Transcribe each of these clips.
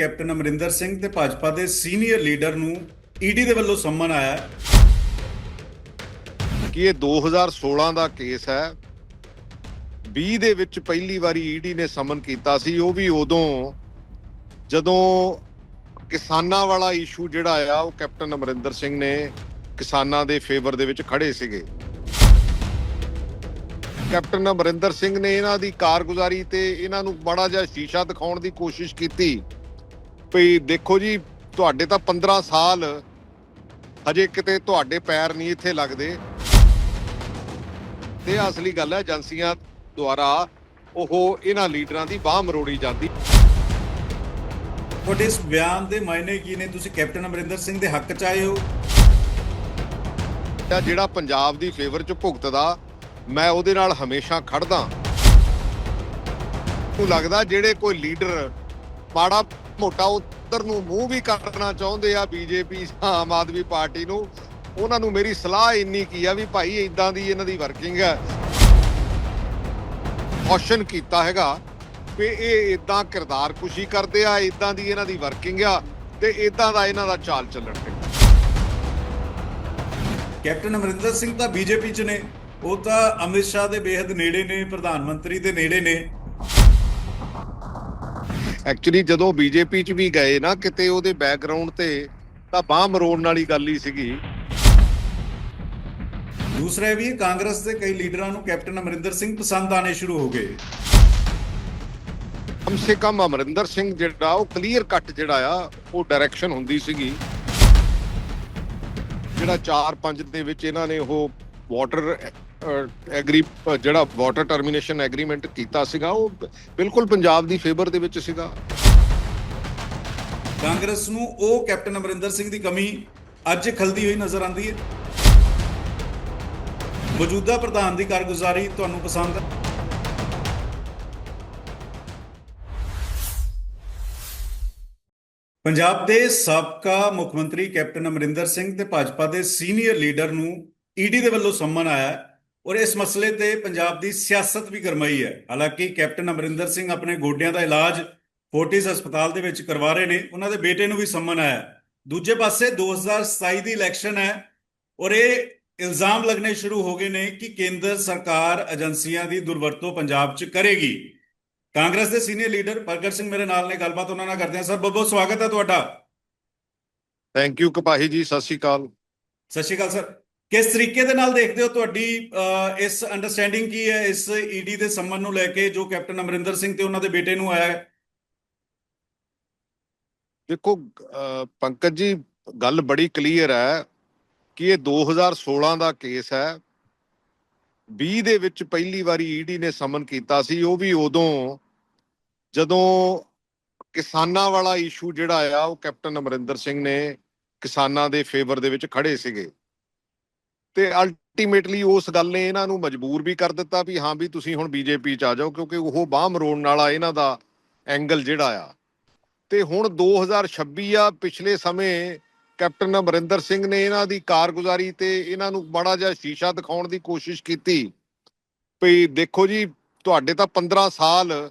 Captain Amarinder Singh ਤੇ ਭਾਜਪਾ ਦੇ senior leader ਨੂੰ ਈਡੀ ਦੇ ਵੱਲੋਂ ਸੰਮਨ ਆਇਆ ਕਿ ਇਹ 2016 ਦਾ ਕੇਸ ਹੈ। 20 ਦੇ ਵਿੱਚ ਪਹਿਲੀ ਵਾਰੀ ਈਡੀ ਨੇ ਸਮਨ ਕੀਤਾ ਸੀ। ਉਹ ਵੀ ਉਦੋਂ, ਜਦੋਂ ਕਿਸਾਨਾਂ ਵਾਲਾ ਇਸ਼ੂ ਜਿਹੜਾ ਆ, ਉਹ ਕੈਪਟਨ ਅਮਰਿੰਦਰ ਸਿੰਘ ਨੇ ਕਿਸਾਨਾਂ ਦੇ ਫੇਵਰ ਦੇ ਵਿੱਚ ਖੜੇ ਸੀਗੇ। ਕੈਪਟਨ ਅਮਰਿੰਦਰ ਸਿੰਘ ਨੇ ਇਹਨਾਂ ਦੀ ਕਾਰਗੁਜ਼ਾਰੀ ਤੇ ਇਹਨਾਂ ਨੂੰ ਬੜਾ ਜਿਹਾ ਸ਼ੀਸ਼ਾ ਦਿਖਾਉਣ ਦੀ ਕੋਸ਼ਿਸ਼ ਕੀਤੀ। ਵੀ ਦੇਖੋ ਜੀ ਤੁਹਾਡੇ ਤਾਂ 15 ਸਾਲ ਹਜੇ ਕਿਤੇ ਤੁਹਾਡੇ ਪੈਰ ਨਹੀਂ ਇੱਥੇ ਲੱਗਦੇ। ਤੇ ਅਸਲੀ ਗੱਲ ਹੈ ਏਜੰਸੀਆਂ ਦੁਆਰਾ ਉਹ ਇਹਨਾਂ ਲੀਡਰਾਂ ਦੀ ਬਾਹ ਮਰੋੜੀ ਜਾਂਦੀ। ਤੁਹਾਡੇ ਇਸ ਬਿਆਨ ਦੇ ਮਾਇਨੇ ਕੀ ਨੇ? ਤੁਸੀਂ ਕੈਪਟਨ ਅਮਰਿੰਦਰ ਸਿੰਘ ਦੇ ਹੱਕ ਚ ਆਏ ਹੋ। ਤਾਂ ਜਿਹੜਾ ਪੰਜਾਬ ਦੀ ਫੇਵਰ ਚ ਭੁਗਤਦਾ ਮੈਂ ਉਹਦੇ ਨਾਲ ਹਮੇਸ਼ਾ ਖੜਦਾ। ਨੂੰ ਲੱਗਦਾ ਜਿਹੜੇ ਕੋਈ ਲੀਡਰ ਮਾੜਾ ਮੋਟਾ ਉਧਰ ਨੂੰ ਮੂੰਹ ਵੀ ਕਰਨਾ ਚਾਹੁੰਦੇ ਆ ਬੀਜੇਪੀ, ਆਮ ਆਦਮੀ ਪਾਰਟੀ ਨੂੰ। ਉਹਨਾਂ ਨੂੰ ਮੇਰੀ ਸਲਾਹ ਇੰਨੀ ਕੀ ਆ ਵੀ ਭਾਈ ਇਦਾਂ ਦੀ ਇਹਨਾਂ ਦੀ ਵਰਕਿੰਗ ਹੈ। ਕੌਸ਼ਨ ਕੀਤਾ ਹੈਗਾ ਵੀ ਇਹ ਇਦਾਂ ਕਿਰਦਾਰ ਕੁਸ਼ੀ ਕਰਦੇ ਆ ਇਦਾਂ ਦੀ ਇਹਨਾਂ ਦੀ ਵਰਕਿੰਗ ਆ ਤੇ ਇਦਾਂ ਦਾ ਇਹਨਾਂ ਦਾ ਚਾਲ ਚੱਲਣ ਹੈ ਕੈਪਟਨ ਅਮਰਿੰਦਰ ਸਿੰਘ ਤਾਂ ਬੀਜੇਪੀ ਚ ਨੇ, ਉਹ ਤਾਂ ਅਮਿਤ ਸ਼ਾਹ ਦੇ ਬੇहद ਨੇੜੇ ਨੇ, ਪ੍ਰਧਾਨ ਮੰਤਰੀ ਦੇ ਨੇੜੇ ਨੇ। ਐਕਚੁਅਲੀ ਜਦੋਂ ਬੀਜੇਪੀ ਚ ਵੀ ਗਏ ਨਾ ਕਿਤੇ ਉਹਦੇ ਬੈਕਗ੍ਰਾਉਂਡ ਤੇ ਤਾਂ ਬਾਹ ਮਰੋੜਨ ਵਾਲੀ ਗੱਲ ਹੀ ਸੀਗੀ। ਦੂਸਰਾ ਵੀ ਕਾਂਗਰਸ ਦੇ ਕਈ ਲੀਡਰਾਂ ਨੂੰ ਕੈਪਟਨ ਅਮਰਿੰਦਰ ਸਿੰਘ ਪਸੰਦ ਆਣੇ ਸ਼ੁਰੂ ਹੋ ਗਏ। ਕਮ ਸੇ ਕਮ ਅਮਰਿੰਦਰ ਸਿੰਘ ਜਿਹੜਾ ਉਹ ਕਲੀਅਰ ਕੱਟ ਜਿਹੜਾ ਆ ਉਹ ਡਾਇਰੈਕਸ਼ਨ ਹੁੰਦੀ ਸੀਗੀ। ਜਿਹੜਾ 4-5 ਦੇ ਵਿੱਚ ਇਹਨਾਂ ਨੇ ਉਹ ਵਾਟਰ ਐਗਰੀ ਜਿਹੜਾ ਵਾਟਰ ਟਰਮੀਨੇਸ਼ਨ ਐਗਰੀਮੈਂਟ ਕੀਤਾ ਸੀਗਾ, ਉਹ ਬਿਲਕੁਲ ਪੰਜਾਬ ਦੀ ਫੇਵਰ ਦੇ ਵਿੱਚ ਸੀਗਾ। ਕਾਂਗਰਸ ਨੂੰ ਉਹ ਕੈਪਟਨ ਅਮਰਿੰਦਰ ਸਿੰਘ ਦੀ ਕਮੀ ਅੱਜ ਖਲਦੀ ਹੋਈ ਨਜ਼ਰ ਆਉਂਦੀ ਹੈ। ਮੌਜੂਦਾ ਪ੍ਰਧਾਨ ਦੀ ਕਾਰਗੁਜ਼ਾਰੀ ਤੁਹਾਨੂੰ ਪਸੰਦ ਹੈ ਪੰਜਾਬ ਦੇ ਸਾਬਕਾ ਮੁੱਖ ਮੰਤਰੀ ਕੈਪਟਨ ਅਮਰਿੰਦਰ ਸਿੰਘ ਤੇ ਭਾਜਪਾ ਦੇ ਸੀਨੀਅਰ ਲੀਡਰ ਨੂੰ ਈਡੀ ਦੇ ਵੱਲੋਂ ਸੰਮਨ ਆਇਆ ਔਰ ਇਸ ਮਸਲੇ ਤੇ ਪੰਜਾਬ ਦੀ ਸਿਆਸਤ ਵੀ ਗਰਮਾਈ ਹੈ। ਹਾਲਾਂਕਿ ਕੈਪਟਨ ਅਮਰਿੰਦਰ ਸਿੰਘ ਆਪਣੇ ਗੋਡਿਆਂ ਦਾ ਇਲਾਜ ਫੋਰਟਿਸ ਹਸਪਤਾਲ ਦੇ ਵਿੱਚ ਕਰਵਾ ਰਹੇ ਨੇ। ਉਹਨਾਂ ਦੇ ਬੇਟੇ ਨੂੰ ਵੀ ਸੰਮਨ ਆਇਆ। ਦੂਜੇ ਪਾਸੇ 2027 ਦੀ ਇਲੈਕਸ਼ਨ ਹੈ ਔਰ ਇਹ ਇਲਜ਼ਾਮ ਲੱਗਣੇ ਸ਼ੁਰੂ ਹੋ ਗਏ ਨੇ ਕਿ ਕੇਂਦਰ ਸਰਕਾਰ ਏਜੰਸੀਆਂ ਦੀ ਦੁਰਵਰਤੋਂ ਪੰਜਾਬ 'ਚ ਕਰੇਗੀ। ਕਾਂਗਰਸ ਦੇ ਸੀਨੀਅਰ ਲੀਡਰ ਪ੍ਰਗਟ ਸਿੰਘ ਮੇਰੇ ਨਾਲ ਨੇ ਗੱਲਬਾਤ ਉਹਨਾਂ ਨਾਲ ਕਰਦੇ ਹਾਂ। ਸਰ ਬਹੁਤ ਬਹੁਤ ਸਵਾਗਤ ਹੈ ਤੁਹਾਡਾ। ਥੈਂਕ ਯੂ ਕਪਾਹੀ ਜੀ ਸਤਿ ਸ਼੍ਰੀ ਅਕਾਲ। ਸਤਿ ਸ਼੍ਰੀ ਅਕਾਲ ਸਰ। ਕਿਸ ਤਰੀਕੇ ਦੇ ਨਾਲ ਦੇਖਦੇ ਹੋ ਤੁਹਾਡੀ ਇਸ ਅੰਡਰਸਟੈਂਡਿੰਗ ਕੀ ਹੈ ਇਸ ਈਡੀ ਦੇ ਸੰਮਨ ਨੂੰ ਲੈ ਕੇ ਜੋ ਕੈਪਟਨ ਅਮਰਿੰਦਰ ਸਿੰਘ ਤੇ ਉਹਨਾਂ ਦੇ ਬੇਟੇ ਨੂੰ ਆਇਆ ਹੈ? ਦੇਖੋ ਅਹ, ਪੰਕਜ ਜੀ ਗੱਲ ਬੜੀ ਕਲੀਅਰ ਹੈ ਕਿ ਇਹ 2016 ਦਾ ਕੇਸ ਹੈ। 20 ਦੇ ਵਿੱਚ ਪਹਿਲੀ ਵਾਰੀ ਈਡੀ ਨੇ ਸਮਨ ਕੀਤਾ ਸੀ। ਉਹ ਵੀ ਉਦੋਂ ਜਦੋਂ ਕਿਸਾਨਾਂ ਵਾਲਾ ਇਸ਼ੂ ਜਿਹੜਾ ਆ ਉਹ ਕੈਪਟਨ ਅਮਰਿੰਦਰ ਸਿੰਘ ਨੇ ਕਿਸਾਨਾਂ ਦੇ ਫੇਵਰ ਦੇ ਵਿੱਚ ਖੜੇ ਸੀਗੇ। ਤੇ ਅਲਟੀਮੇਟਲੀ ਉਸ ਗੱਲ ਨੇ ਇਹਨਾਂ ਨੂੰ ਮਜਬੂਰ ਵੀ ਕਰ ਦਿੱਤਾ ਵੀ ਹਾਂ ਵੀ ਤੁਸੀਂ ਹੁਣ ਬੀਜੇਪੀ ਚ ਆ ਜਾਓ ਕਿਉਂਕਿ ਉਹ ਬਾਹ ਮਰੋੜਨ ਵਾਲਾ ਇਹਨਾਂ ਦਾ ਐਂਗਲ ਜਿਹੜਾ ਆ। ਤੇ ਹੁਣ 2026 ਆ, ਪਿਛਲੇ ਸਮੇਂ ਕੈਪਟਨ ਅਮਰਿੰਦਰ ਸਿੰਘ ਨੇ ਇਹਨਾਂ ਦੀ ਕਾਰਗੁਜ਼ਾਰੀ ਤੇ ਇਹਨਾਂ ਨੂੰ ਬੜਾ ਜਿਹਾ ਸ਼ੀਸ਼ਾ ਦਿਖਾਉਣ ਦੀ ਕੋਸ਼ਿਸ਼ ਕੀਤੀ। ਵੀ ਦੇਖੋ ਜੀ, ਤੁਹਾਡੇ ਤਾਂ 15 ਸਾਲ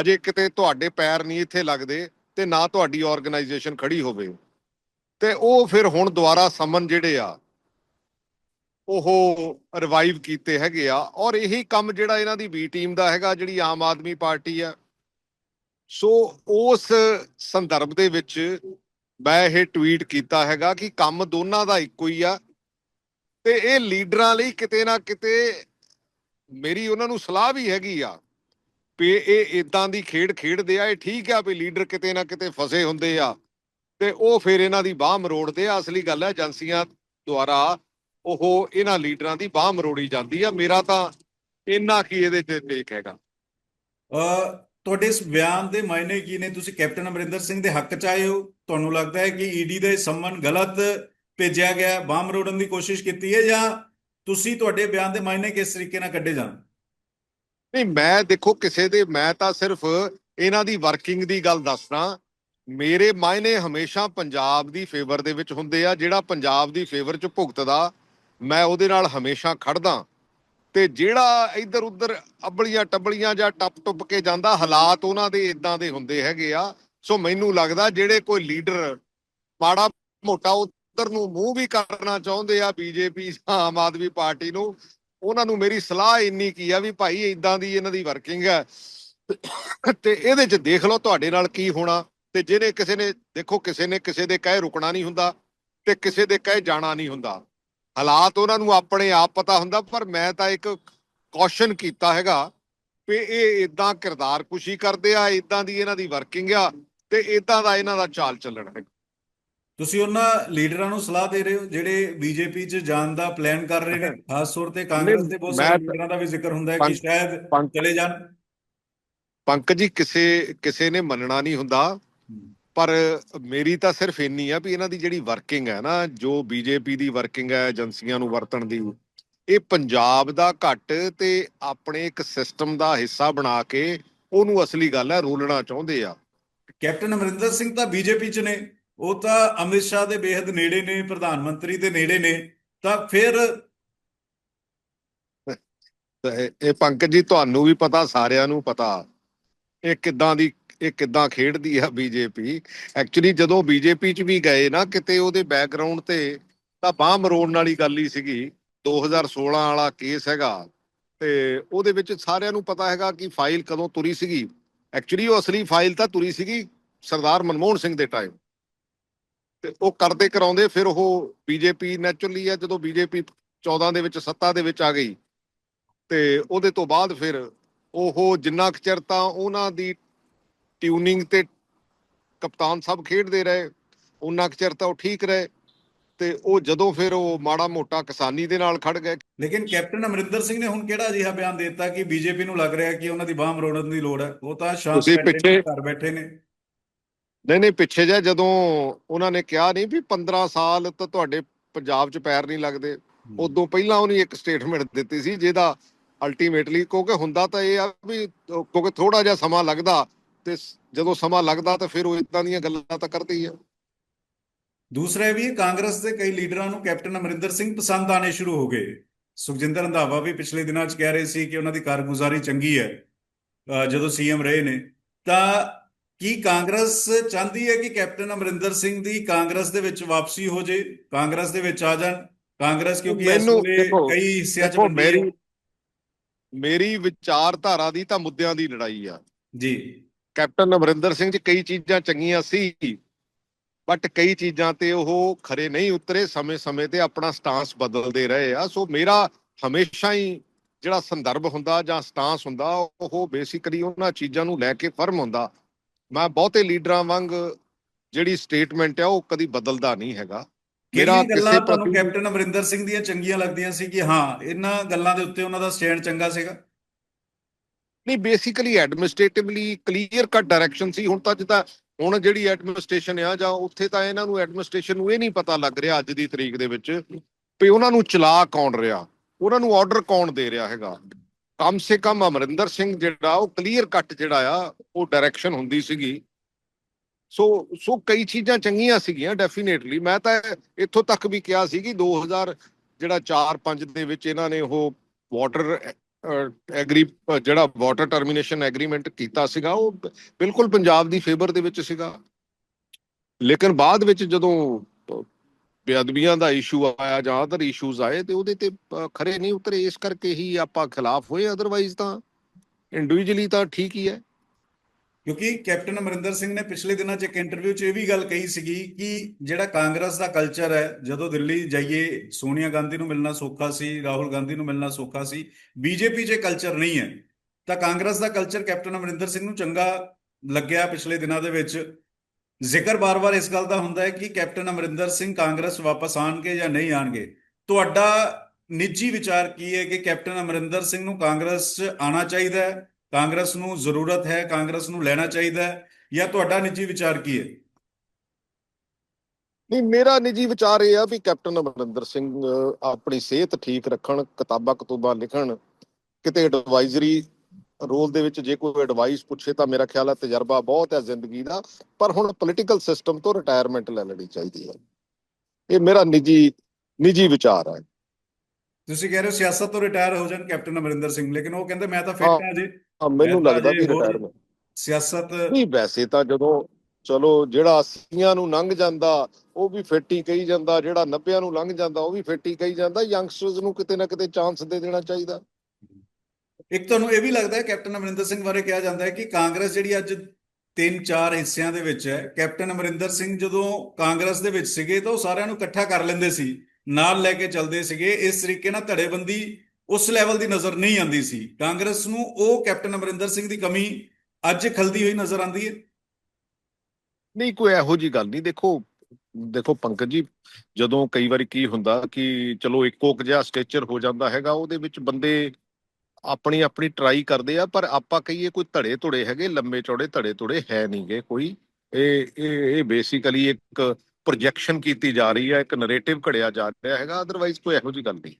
ਹਜੇ ਕਿਤੇ ਤੁਹਾਡੇ ਪੈਰ ਨਹੀਂ ਇੱਥੇ ਲੱਗਦੇ ਤੇ ਨਾ ਤੁਹਾਡੀ ਆਰਗੇਨਾਈਜੇਸ਼ਨ ਖੜੀ ਹੋਵੇ। ਤੇ ਉਹ ਫਿਰ ਹੁਣ ਦੁਬਾਰਾ ਸਮਨ ਜਿਹੜੇ ਆ ਉਹ ਰਿਵਾਈਵ ਕੀਤੇ ਹੈਗੇ ਆ। ਔਰ ਇਹੀ ਕੰਮ ਜਿਹੜਾ ਇਹਨਾਂ ਦੀ ਬੀ ਟੀਮ ਦਾ ਹੈਗਾ, ਜਿਹੜੀ ਆਮ ਆਦਮੀ ਪਾਰਟੀ ਆ। ਸੋ ਉਸ ਸੰਦਰਭ ਦੇ ਵਿੱਚ ਮੈਂ ਇਹ ਟਵੀਟ ਕੀਤਾ ਹੈਗਾ ਕਿ ਕੰਮ ਦੋਨਾਂ ਦਾ ਇੱਕੋ ਹੀ ਆ। ਤੇ ਇਹ ਲੀਡਰਾਂ ਲਈ ਕਿਤੇ ਨਾ ਕਿਤੇ ਮੇਰੀ ਉਹਨਾਂ ਨੂੰ ਸਲਾਹ ਵੀ ਹੈਗੀ ਆ ਵੀ ਇਹ ਇਦਾਂ ਦੀ ਖੇਡ ਖੇਡਦੇ ਆ, ਇਹ ਠੀਕ ਆ ਵੀ ਲੀਡਰ ਕਿਤੇ ਨਾ ਕਿਤੇ ਫਸੇ ਹੁੰਦੇ ਆ। ਤੇ ਉਹ ਫਿਰ ਇਹਨਾਂ ਦੀ ਬਾਹ ਮਰੋੜਦੇ ਆ। ਅਸਲੀ ਗੱਲ ਹੈ ਏਜੰਸੀਆਂ ਦੁਆਰਾ ਉਹ ਇਹਨਾਂ ਲੀਡਰਾਂ ਦੀ ਬਾਹ ਮਰੋੜੀ ਜਾਂਦੀ ਆ। ਮੇਰਾ ਤਾਂ ਇੰਨਾ ਕੀ ਇਹਦੇ ਤੇ ਟੇਕ ਹੈਗਾ। ਤੁਹਾਡੇ ਇਸ ਬਿਆਨ ਦੇ ਮਾਇਨੇ ਕੀ ਨੇ? ਤੁਸੀਂ ਕੈਪਟਨ ਅਮਰਿੰਦਰ ਸਿੰਘ ਦੇ ਹੱਕ ਚ ਆਏ ਹੋ। ਤੁਹਾਨੂੰ ਲੱਗਦਾ ਹੈ ਕਿ ਈਡੀ ਦੇ ਸੰਮਨ ਗਲਤ ਭੇਜਿਆ ਗਿਆ ਬਾਮ ਰੋੜਨ ਦੀ ਕੋਸ਼ਿਸ਼ ਕੀਤੀ ਹੈ ਜਾਂ ਤੁਸੀਂ ਤੁਹਾਡੇ ਬਿਆਨ ਦੇ ਮਾਇਨੇ ਕਿਸ ਤਰੀਕੇ ਨਾਲ ਕੱਢੇ ਜਾਣ? ਨਹੀਂ ਮੈਂ ਦੇਖੋ ਕਿਸੇ ਦੇ ਮੈਂ ਤਾਂ ਸਿਰਫ ਇਹਨਾਂ ਦੀ ਵਰਕਿੰਗ ਦੀ ਗੱਲ ਦੱਸਦਾ। ਮੇਰੇ ਮਾਇਨੇ ਹਮੇਸ਼ਾ ਪੰਜਾਬ ਦੀ ਫੇਵਰ ਦੇ ਵਿੱਚ ਹੁੰਦੇ ਆ। ਜਿਹੜਾ ਪੰਜਾਬ ਦੀ ਫੇਵਰ 'ਚ ਭੁਗਤਦਾ ਮੈਂ ਉਹਦੇ ਨਾਲ ਹਮੇਸ਼ਾ ਖੜਦਾ ਤੇ ਜਿਹੜਾ ਇੱਧਰ ਉੱਧਰ ਅਬਲੀਆਂ ਟੱਬਲੀਆਂ ਜਾਂ ਟੱਪ ਟੁੱਪ ਕੇ ਜਾਂਦਾ, ਹਾਲਾਤ ਉਹਨਾਂ ਦੇ ਇਦਾਂ ਦੇ ਹੁੰਦੇ ਹੈਗੇ ਆ। ਸੋ ਮੈਨੂੰ ਲੱਗਦਾ ਜਿਹੜੇ ਕੋਈ ਲੀਡਰ ਮਾੜਾ ਮੋਟਾ ਉਧਰ ਨੂੰ ਮੂੰਹ ਵੀ ਕਰਨਾ ਚਾਹੁੰਦੇ ਆ ਬੀਜੇਪੀ, ਆਮ ਆਦਮੀ ਪਾਰਟੀ ਨੂੰ, ਉਹਨਾਂ ਨੂੰ ਮੇਰੀ ਸਲਾਹ ਇੰਨੀ ਕੀ ਆ ਵੀ ਭਾਈ ਇਦਾਂ ਦੀ ਇਹਨਾਂ ਦੀ ਵਰਕਿੰਗ ਹੈ। ਤੇ ਇਹਦੇ 'ਚ ਦੇਖ ਲਓ ਤੁਹਾਡੇ ਨਾਲ ਕੀ ਹੋਣਾ। ਤੇ ਜਿਹਨੇ ਕਿਸੇ ਨੇ, ਦੇਖੋ ਕਿਸੇ ਨੇ ਕਿਸੇ ਦੇ ਕਹੇ ਰੁਕਣਾ ਨਹੀਂ ਹੁੰਦਾ ਤੇ ਕਿਸੇ ਦੇ ਕਹੇ ਜਾਣਾ ਨਹੀਂ ਹੁੰਦਾ। ਹਾਲਾਤ ਉਹਨਾਂ ਨੂੰ ਆਪਣੇ ਆਪ ਪਤਾ ਹੁੰਦਾ ਪਰ ਮੈਂ ਤਾਂ ਇੱਕ ਕੌਸ਼ਨ ਕੀਤਾ ਹੈਗਾ ਵੀ ਇਹ ਇਦਾਂ ਕਿਰਦਾਰ ਕੁਸ਼ੀ ਕਰਦੇ ਆ ਇਦਾਂ ਦੀ ਇਹਨਾਂ ਦੀ ਵਰਕਿੰਗ ਆ ਤੇ ਇਦਾਂ ਦਾ ਇਹਨਾਂ ਦਾ ਚਾਲ ਚੱਲਣ ਹੈ ਤੁਸੀਂ ਉਹਨਾਂ ਲੀਡਰਾਂ ਨੂੰ ਸਲਾਹ ਦੇ ਰਹੇ ਹੋ ਜਿਹੜੇ ਬੀਜੇਪੀ 'ਚ ਜਾਣ ਦਾ ਪਲਾਨ ਕਰ ਰਹੇ ਨੇ? ਖਾਸ ਤੌਰ ਤੇ ਕਾਂਗਰਸ ਦੇ ਬਹੁਤ ਸਾਰੇ ਲੀਡਰਾਂ ਦਾ ਵੀ ਜ਼ਿਕਰ ਹੁੰਦਾ ਹੈ ਕਿ ਸ਼ਾਇਦ ਪੰਕ- ਚਲੇ ਜਾਣ। ਪੰਕਜ ਜੀ ਕਿਸੇ ਕਿਸੇ ਨੇ ਮੰਨਣਾ ਨਹੀਂ ਹੁੰਦਾ। ਪਰ ਮੇਰੀ ਤਾਂ ਸਿਰਫ ਇੰਨੀ ਆ ਵੀ ਇਹਨਾਂ ਦੀ ਜਿਹੜੀ ਵਰਕਿੰਗ ਹੈ ਨਾ ਜੋ ਬੀਜੇਪੀ ਦੀ ਵਰਕਿੰਗ ਹੈ ਏਜੰਸੀਆਂ ਨੂੰ ਵਰਤਣ ਦੀ ਇਹ ਪੰਜਾਬ ਦਾ ਘੱਟ ਤੇ ਆਪਣੇ ਇੱਕ ਸਿਸਟਮ ਦਾ ਹਿੱਸਾ ਬਣਾ ਕੇ ਉਹਨੂੰ ਅਸਲੀ ਗੱਲ ਹੈ ਰੋਲਣਾ ਚਾਹੁੰਦੇ ਆ। ਕੈਪਟਨ ਅਮਰਿੰਦਰ ਸਿੰਘ ਤਾਂ ਬੀਜੇਪੀ 'ਚ ਨੇ ਉਹ ਤਾਂ ਅਮਿਤ ਸ਼ਾਹ ਦੇ ਬੇਹੱਦ ਨੇੜੇ ਨੇ ਪ੍ਰਧਾਨ ਮੰਤਰੀ ਦੇ ਨੇੜੇ ਨੇ ਤਾਂ ਫਿਰ ਇਹ ਪੰਕਜ ਜੀ ਤੁਹਾਨੂੰ ਵੀ ਪਤਾ ਸਾਰਿਆਂ ਨੂੰ ਪਤਾ ਇਹ ਕਿੱਦਾਂ ਦੀ ਇਹ ਕਿੱਦਾਂ ਖੇਡਦੀ ਆ ਬੀਜੇਪੀ ਐਕਚੁਅਲੀ ਜਦੋਂ ਬੀਜੇਪੀ ਚ ਵੀ ਗਏ ਨਾ, ਕਿਤੇ ਉਹਦੇ ਬੈਕਗ੍ਰਾਉਂਡ ਤੇ ਤਾਂ ਬਾਹ ਮਰੋੜਨ ਵਾਲੀ ਗੱਲ ਹੀ ਸੀਗੀ। 2016 ਵਾਲਾ ਕੇਸ ਹੈਗਾ। ਤੇ ਉਹਦੇ ਵਿੱਚ ਸਾਰਿਆਂ ਨੂੰ ਪਤਾ ਹੈਗਾ ਕਿ ਫਾਈਲ ਕਦੋਂ ਤੁਰੀ ਸੀਗੀ। ਐਕਚੁਅਲੀ ਉਹ ਅਸਲੀ ਫਾਈਲ ਤਾਂ ਤੁਰੀ ਸੀਗੀ ਸਰਦਾਰ ਮਨਮੋਹਨ ਸਿੰਘ ਦੇ ਟਾਈਮ ਤੇ ਉਹ ਕਰਦੇ ਕਰਾਉਂਦੇ, ਫਿਰ ਉਹ ਬੀਜੇਪੀ ਨੈਚੁਰਲੀ ਆ, ਜਦੋਂ ਬੀਜੇਪੀ 14 ਦੇ ਵਿੱਚ, ਸੱਤਾ ਦੇ ਵਿੱਚ ਆ ਗਈ। ਤੇ ਉਹਦੇ ਤੋਂ ਬਾਅਦ ਫਿਰ ਉਹ ਜਿੰਨਾ ਕੁ ਚਿਰ ਤਾਂ ਉਹਨਾਂ ਦੀ ਟਿਊਨਿੰਗ ਤੇ ਕਪਤਾਨ ਸਭ ਖੇਡਦੇ ਰਹੇ ਉਹਨਾਂ ਕੁ ਚਿਰ ਤਾਂ ਉਹ ਠੀਕ ਰਹੇ ਤੇ ਉਹ ਜਦੋਂ ਫਿਰ ਉਹ ਮਾੜਾ ਮੋਟਾ ਕਿਸਾਨੀ ਦੇ ਨਾਲ ਖੜ ਗਏ। ਲੇਕਿਨ ਕੈਪਟਨ ਅਮਰਿੰਦਰ ਸਿੰਘ ਨੇ ਹੁਣ ਕਿਹੜਾ ਅਜਿਹਾ ਬਿਆਨ ਦਿੱਤਾ ਕਿ ਬੀਜੇਪੀ ਨੂੰ ਲੱਗ ਰਿਹਾ ਕਿ ਉਹਨਾਂ ਦੀ ਬਾਹ ਮਰੋੜਨ ਦੀ ਲੋੜ ਹੈ? ਉਹ ਤਾਂ ਸ਼ਾਂਤ ਪਿੱਛੇ- ਘਰ ਬੈਠੇ ਨੇ। ਨਹੀਂ ਨਹੀਂ ਪਿੱਛੇ ਜਿਹਾ ਜਦੋਂ ਉਹਨਾਂ ਨੇ ਕਿਹਾ ਨਹੀਂ ਵੀ 15 ਸਾਲ ਤਾਂ ਤੁਹਾਡੇ ਪੰਜਾਬ 'ਚ ਪੈਰ ਨਹੀਂ ਲੱਗਦੇ ਉਦੋਂ ਪਹਿਲਾਂ ਉਹਨੇ ਇੱਕ ਸਟੇਟਮੈਂਟ ਦਿੱਤੀ ਸੀ ਜਿਹਦਾ ਅਲਟੀਮੇਟਲੀ ਕਿਉਂਕਿ ਹੁੰਦਾ ਤਾਂ ਇਹ ਆ ਵੀ ਕਿਉਂਕਿ ਥੋੜਾ ਜਿਹਾ ਸਮਾਂ ਲੱਗਦਾ ਤੇ ਜਦੋਂ ਸਮਾਂ ਲੱਗਦਾ ਤਾਂ ਫਿਰ ਉਹ ਇਦਾਂ ਦੀਆਂ ਗੱਲਾਂ ਤਾਂ ਕਰਦੇ ਹੀ ਆ। ਦੂਸਰਾ ਇਹ ਵੀ ਕਾਂਗਰਸ ਦੇ ਕਈ ਲੀਡਰਾਂ ਨੂੰ ਕੈਪਟਨ ਅਮਰਿੰਦਰ ਸਿੰਘ ਪਸੰਦ ਆਣੇ ਸ਼ੁਰੂ ਹੋ ਗਏ। ਸੁਖਜਿੰਦਰ ਰੰਧਾਵਾ ਵੀ ਪਿਛਲੇ ਦਿਨਾਂ 'ਚ ਕਹਿ ਰਹੇ ਸੀ ਕਿ ਉਹਨਾਂ ਦੀ ਕਾਰਗੁਜ਼ਾਰੀ ਚੰਗੀ ਹੈ ਜਦੋਂ ਸੀਐਮ ਰਹੇ ਨੇ। ਤਾਂ ਕੀ ਕਾਂਗਰਸ ਚਾਹੁੰਦੀ ਹੈ ਕਿ ਕੈਪਟਨ ਅਮਰਿੰਦਰ ਸਿੰਘ ਦੀ ਕਾਂਗਰਸ ਦੇ ਵਿੱਚ ਵਾਪਸੀ ਹੋ ਜੇ? ਕਾਂਗਰਸ ਦੇ ਵਿੱਚ ਆ ਜਾਣ। ਕਾਂਗਰਸ ਕਿਉਂਕਿ ਇਸ ਵੇਲੇ ਕਈ ਹਿੱਸਿਆਂ 'ਚ ਮੇਰੀ ਮੇਰੀ ਵਿਚਾਰਧਾਰਾ ਦੀ ਤਾਂ ਮੁੱਦਿਆਂ ਦੀ ਲੜਾਈ ਆ। ਜੀ। ਕੈਪਟਨ ਅਮਰਿੰਦਰ ਸਿੰਘ 'ਚ ਕਈ ਚੀਜ਼ਾਂ ਚੰਗੀਆਂ ਸੀ ਬਟ ਕਈ ਚੀਜ਼ਾਂ ਤੇ ਉਹ ਖਰੇ ਨਹੀਂ ਉਤਰੇ ਸਮੇਂ-ਸਮੇਂ ਤੇ ਆਪਣਾ ਸਟਾਂਸ ਬਦਲਦੇ ਰਹੇ ਆ। ਸੋ ਮੇਰਾ ਹਮੇਸ਼ਾ ਹੀ ਜਿਹੜਾ ਸੰਦਰਭ ਹੁੰਦਾ ਜਾਂ ਸਟਾਂਸ ਹੁੰਦਾ ਉਹ ਬੇਸਿਕਲੀ ਉਹਨਾਂ ਚੀਜ਼ਾਂ ਨੂੰ ਲੈ ਕੇ ਫਰਮ ਹੁੰਦਾ। ਮੈਂ ਬਹੁਤੇ ਲੀਡਰਾਂ ਵਾਂਗ ਜਿਹੜੀ ਸਟੇਟਮੈਂਟ ਆ ਉਹ ਕਦੀ ਬਦਲਦਾ ਨਹੀਂ ਹੈਗਾ। ਮੇਰਾ ਕਿਸੇ ਪ੍ਰਤੀ ਕੈਪਟਨ ਅਮਰਿੰਦਰ ਸਿੰਘ ਦੀਆਂ ਚੰਗੀਆਂ ਲੱਗਦੀਆਂ ਸੀ ਕਿ ਹਾਂ ਇਹਨਾਂ ਗੱਲਾਂ ਦੇ ਉੱਤੇ ਉਹਨਾਂ ਦਾ ਸਟੈਂਡ ਚੰਗਾ ਸੀਗਾ। ਨਹੀਂ basically administratively clear cut direction ਸੀ। ਹੁਣ ਤਾਂ ਜਿੱਦਾਂ, ਹੁਣ ਜਿਹੜੀ ਐਡਮਿਨਿਸਟ੍ਰੇਸ਼ਨ ਆ, ਜਾਂ ਉੱਥੇ ਤਾਂ ਇਹਨਾਂ ਨੂੰ ਐਡਮਿਨਿਸਟ੍ਰੇਸ਼ਨ ਨੂੰ ਇਹ ਨਹੀਂ ਪਤਾ ਲੱਗ ਰਿਹਾ ਅੱਜ ਦੀ ਤਰੀਕ ਦੇ ਵਿੱਚ ਵੀ ਉਹਨਾਂ ਨੂੰ ਚਲਾ ਕੌਣ ਰਿਹਾ। ਉਹਨਾਂ ਨੂੰ ਆਰਡਰ ਕੌਣ ਦੇ ਰਿਹਾ ਹੈਗਾ। ਕਮ ਸੇ ਕਮ ਅਮਰਿੰਦਰ ਸਿੰਘ ਜਿਹੜਾ, ਉਹ ਕਲੀਅਰ ਕੱਟ ਜਿਹੜਾ ਆ, ਉਹ ਡਾਇਰੈਕਸ਼ਨ ਹੁੰਦੀ ਸੀਗੀ। ਸੋ ਸੋ ਕਈ ਚੀਜ਼ਾਂ ਚੰਗੀਆਂ ਸੀਗੀਆਂ ਡੈਫੀਨੇਟਲੀ ਮੈਂ ਤਾਂ ਇੱਥੋਂ ਤੱਕ ਵੀ ਕਿਹਾ ਸੀ ਕਿ 2000 ਜਿਹੜਾ 4-5 ਦੇ ਵਿੱਚ ਇਹਨਾਂ ਨੇ ਉਹ ਵਾਟਰ ਐਗਰੀ ਜਿਹੜਾ ਵਾਟਰ ਟਰਮੀਨੇਸ਼ਨ ਐਗਰੀਮੈਂਟ ਕੀਤਾ ਸੀਗਾ, ਉਹ ਬਿਲਕੁਲ ਪੰਜਾਬ ਦੀ ਫੇਵਰ ਦੇ ਵਿੱਚ ਸੀਗਾ। ਲੇਕਿਨ ਬਾਅਦ ਵਿੱਚ ਜਦੋਂ ਬੇਅਦਬੀਆਂ ਦਾ ਇਸ਼ੂ ਆਇਆ ਜਾਂ ਅਦਰ ਇਸ਼ੂਜ਼ ਆਏ, ਤੇ ਉਹਦੇ ਤੇ ਖਰੇ ਨਹੀਂ ਉਤਰੇ, ਇਸ ਕਰਕੇ ਹੀ ਆਪਾਂ ਖਿਲਾਫ ਹੋਏ ਅਦਰਵਾਈਜ਼ ਤਾਂ ਇੰਡੀਵਿਜੂਅਲੀ ਤਾਂ ਠੀਕ ਹੀ ਹੈ। ਕਿਉਂਕਿ ਕੈਪਟਨ ਅਮਰਿੰਦਰ ਸਿੰਘ ਨੇ ਪਿਛਲੇ ਦਿਨਾਂ 'ਚ ਇੱਕ ਇੰਟਰਵਿਊ 'ਚ ਇਹ ਵੀ ਗੱਲ ਕਹੀ ਸੀਗੀ ਕਿ ਜਿਹੜਾ ਕਾਂਗਰਸ ਦਾ ਕਲਚਰ ਹੈ, ਜਦੋਂ ਦਿੱਲੀ ਜਾਈਏ, ਸੋਨੀਆ ਗਾਂਧੀ ਨੂੰ ਮਿਲਣਾ ਸੌਖਾ ਸੀ, ਰਾਹੁਲ ਗਾਂਧੀ ਨੂੰ ਮਿਲਣਾ ਸੌਖਾ ਸੀ, ਬੀਜੇਪੀ 'ਚ ਕਲਚਰ ਨਹੀਂ ਹੈ। ਤਾਂ ਕਾਂਗਰਸ ਦਾ ਕਲਚਰ ਕੈਪਟਨ ਅਮਰਿੰਦਰ ਸਿੰਘ ਨੂੰ ਚੰਗਾ ਲੱਗਿਆ ਪਿਛਲੇ ਦਿਨਾਂ ਦੇ ਵਿੱਚ। ਜ਼ਿਕਰ ਬਾਰ-ਬਾਰ ਇਸ ਗੱਲ ਦਾ ਹੁੰਦਾ ਹੈ ਕਿ ਕੈਪਟਨ ਅਮਰਿੰਦਰ ਸਿੰਘ ਕਾਂਗਰਸ ਵਾਪਸ ਆਣਗੇ ਜਾਂ ਨਹੀਂ ਆਣਗੇ। ਤੁਹਾਡਾ ਨਿੱਜੀ ਵਿਚਾਰ ਕੀ ਹੈ ਕਿ ਕੈਪਟਨ ਅਮਰਿੰਦਰ ਸਿੰਘ ਨੂੰ ਕਾਂਗਰਸ 'ਚ ਆਣਾ ਚਾਹੀਦਾ ਹੈ? ਕਾਂਗਰਸ ਨੂੰ ਜ਼ਰੂਰਤ ਹੈ ਕਾਂਗਰਸ ਨੂੰ ਲੈਣਾ ਚਾਹੀਦਾ ਹੈ ਜਾਂ ਤੁਹਾਡਾ ਨਿੱਜੀ ਵਿਚਾਰ ਕੀ ਹੈ? ਨਹੀਂ ਮੇਰਾ ਨਿੱਜੀ ਵਿਚਾਰ ਇਹ ਆ ਵੀ ਕੈਪਟਨ ਅਮਰਿੰਦਰ ਸਿੰਘ ਆਪਣੀ ਸਿਹਤ ਠੀਕ ਰੱਖਣ ਕਿਤਾਬਾਂ ਕਤੂਬਾਂ ਲਿਖਣ ਕਿਤੇ ਐਡਵਾਈਜ਼ਰੀ ਰੋਲ ਦੇ ਵਿੱਚ ਜੇ ਕੋਈ ਐਡਵਾਈਸ ਪੁੱਛੇ ਤਾਂ ਮੇਰਾ ਖਿਆਲ ਹੈ ਤਜਰਬਾ ਬਹੁਤ ਹੈ ਜ਼ਿੰਦਗੀ ਦਾ ਪਰ ਹੁਣ ਪੋਲੀਟੀਕਲ ਸਿਸਟਮ ਤੋਂ ਰਿਟਾਇਰਮੈਂਟ ਲੈ ਲੈਣੀ ਚਾਹੀਦੀ ਹੈ। ਇਹ ਮੇਰਾ ਨਿੱਜੀ ਨਿੱਜੀ ਵਿਚਾਰ ਹੈ। ਤੁਸੀਂ ਕਹਿ ਰਹੇ ਹੋ ਸਿਆਸਤ ਤੋਂ ਰਿਟਾਇਰ ਹੋ ਜਾਣ ਕੈਪਟਨ ਅਮਰਿੰਦਰ ਸਿੰਘ ਲੇਕਿਨ ਉਹ ਕਹਿੰਦੇ ਮੈਂ ਤਾਂ ਫਿੱਟ ਹਾਂ। ਜੀ। ਮੈਨੂੰ ਲੱਗਦਾ ਵੀ ਰਿਟਾਇਰਮੈਂਟ ਸਿਆਸਤ ਨਹੀਂ ਵੈਸੇ ਤਾਂ ਜਦੋਂ ਚਲੋ ਜਿਹੜਾ 80ਆਂ ਨੂੰ ਲੰਘ ਜਾਂਦਾ ਉਹ ਵੀ ਫਿੱਟ ਹੀ ਕਹੀ ਜਾਂਦਾ ਜਿਹੜਾ 90ਆਂ ਨੂੰ ਲੰਘ ਜਾਂਦਾ ਉਹ ਵੀ ਫਿੱਟ ਹੀ ਕਹੀ ਜਾਂਦਾ ਯੰਗਸਟਰਸ ਨੂੰ ਕਿਤੇ ਨਾ ਕਿਤੇ ਚਾਂਸ ਦੇ ਦੇਣਾ ਚਾਹੀਦਾ। ਇੱਕ ਤੁਹਾਨੂੰ ਇਹ ਵੀ ਲੱਗਦਾ ਹੈ ਕੈਪਟਨ ਅਮਰਿੰਦਰ ਸਿੰਘ ਬਾਰੇ ਕਿਹਾ ਜਾਂਦਾ ਹੈ ਕਿ ਕਾਂਗਰਸ ਜਿਹੜੀ ਅੱਜ ਤਿੰਨ ਚਾਰ ਹਿੱਸਿਆਂ ਦੇ ਵਿੱਚ ਹੈ ਕੈਪਟਨ ਅਮਰਿੰਦਰ ਸਿੰਘ ਜਦੋਂ ਕਾਂਗਰਸ ਦੇ ਵਿੱਚ ਸੀਗੇ ਤਾਂ ਉਹ ਸਾਰਿਆਂ ਨੂੰ ਇਕੱਠਾ ਕਰ ਲੈਂਦੇ ਸੀ ਨਾਲ ਲੈ ਕੇ ਚੱਲਦੇ ਸੀਗੇ ਇਸ ਤਰੀਕੇ ਨਾਲ ਧੜੇਬੰਦੀ ਉਸ ਲੈਵਲ ਦੀ ਨਜ਼ਰ ਨਹੀਂ ਆਉਂਦੀ ਸੀ। ਕਾਂਗਰਸ ਨੂੰ ਉਹ ਕੈਪਟਨ ਅਮਰਿੰਦਰ ਸਿੰਘ ਦੀ ਕਮੀ ਅੱਜ ਖਲਦੀ ਹੋਈ ਨਜ਼ਰ ਆਉਂਦੀ ਹੈ। ਨਹੀਂ, ਕੋਈ ਇਹੋ ਜੀ ਗੱਲ ਨਹੀਂ। ਦੇਖੋ ਦੇਖੋ ਪੰਕਜ ਜੀ, ਜਦੋਂ ਕਈ ਵਾਰੀ ਕੀ ਹੁੰਦਾ ਕਿ ਚਲੋ ਇੱਕੋ ਜਿਹਾ ਸਟੇਚਰ ਹੋ ਜਾਂਦਾ ਹੈਗਾ, ਉਹਦੇ ਵਿੱਚ ਬੰਦੇ ਆਪਣੀ ਆਪਣੀ ਟਰਾਈ ਕਰਦੇ ਆ, ਪਰ ਆਪਾਂ ਕਹੀਏ ਕੋਈ ਧੜੇ ਧੁੜੇ ਹੈਗੇ, ਲੰਮੇ ਚੌੜੇ ਧੜੇ ਧੁੜੇ ਹੈ ਨਹੀਂਗੇ ਕੋਈ। ਇਹ ਇਹ ਇਹ ਬੇਸਿਕਲੀ ਇੱਕ ਪ੍ਰੋਜੈਕਸ਼ਨ ਕੀਤੀ ਜਾ ਰਹੀ ਹੈ, ਇੱਕ ਨਰੇਟਿਵ ਘੜਿਆ ਜਾ ਰਿਹਾ ਹੈਗਾ ਅਦਰਵਾਈਜ਼ ਕੋਈ ਇਹੋ ਜੀ ਗੱਲ ਨਹੀਂ।